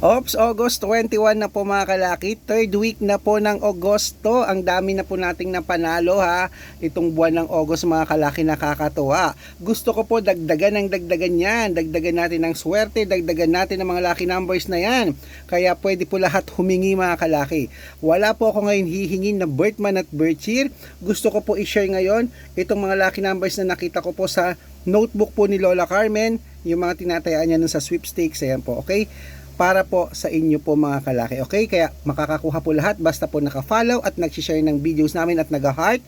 Ops, August 21 na po mga kalaki. Third week na po ng Agosto. Ang dami na po nating napanalo ha. Itong buwan ng August mga kalaki nakakatuwa. Gusto ko po dagdagan ng dagdagan yan. Dagdagan natin ng swerte. Dagdagan natin ng mga lucky numbers na yan. Kaya pwede po lahat humingi mga kalaki. Wala po ako ngayon hihingin na birth month at birth year. Gusto ko po i-share ngayon itong mga lucky numbers na nakita ko po sa notebook po ni Lola Carmen. Yung mga tinatayaan niya nun sa sweepstakes. Ayan po, okay? Para po sa inyo po mga kalaki. Okay? Kaya makakakuha po lahat basta po naka-follow at nag-share ng videos namin at nag-heart.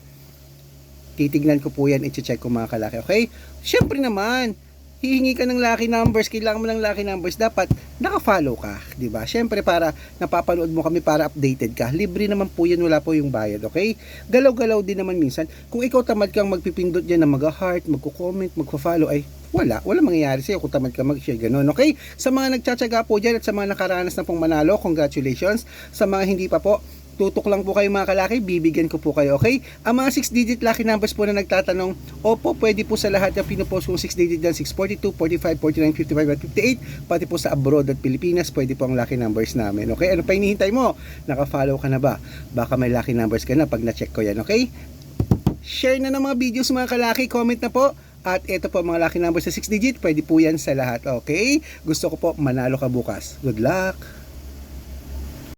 Titignan ko po yan, i-check ko mga kalaki. Okay? Siyempre naman, hihingi ka ng lucky numbers, kailangan mo ng lucky numbers, dapat naka-follow ka, 'di ba? Siyempre para napapanood mo kami para updated ka. Libre naman po 'yan, wala po yung bayad, okay? Galaw-galaw din naman minsan. Kung ikaw tamad kang magpipindot diyan na mag-heart, magko-comment, magfo-follow ay wala, wala mangyayari sa'yo kung tamad ka mag-share ganun, okay? Sa mga nagtsatsaga po dyan at sa mga nakaranas na pong manalo, congratulations. Sa mga hindi pa po, tutok lang po kayo mga kalaki, bibigyan ko po kayo, okay? Ang mga 6-digit lucky numbers po na nagtatanong, opo, pwede po sa lahat yung pinupost kong 6-digit dyan, 642, 45, 49, 55, at 58, pati po sa abroad at Pilipinas, pwede po ang lucky numbers namin, okay? Ano pa hinihintay mo? Naka-follow ka na ba? Baka may lucky numbers ka na pag na-check ko yan, okay? Share na ng mga videos mga kalaki, comment na po. At ito po mga lucky numbers sa 6 digit, pwede po yan sa lahat, okay? Gusto ko po manalo ka bukas. Good luck!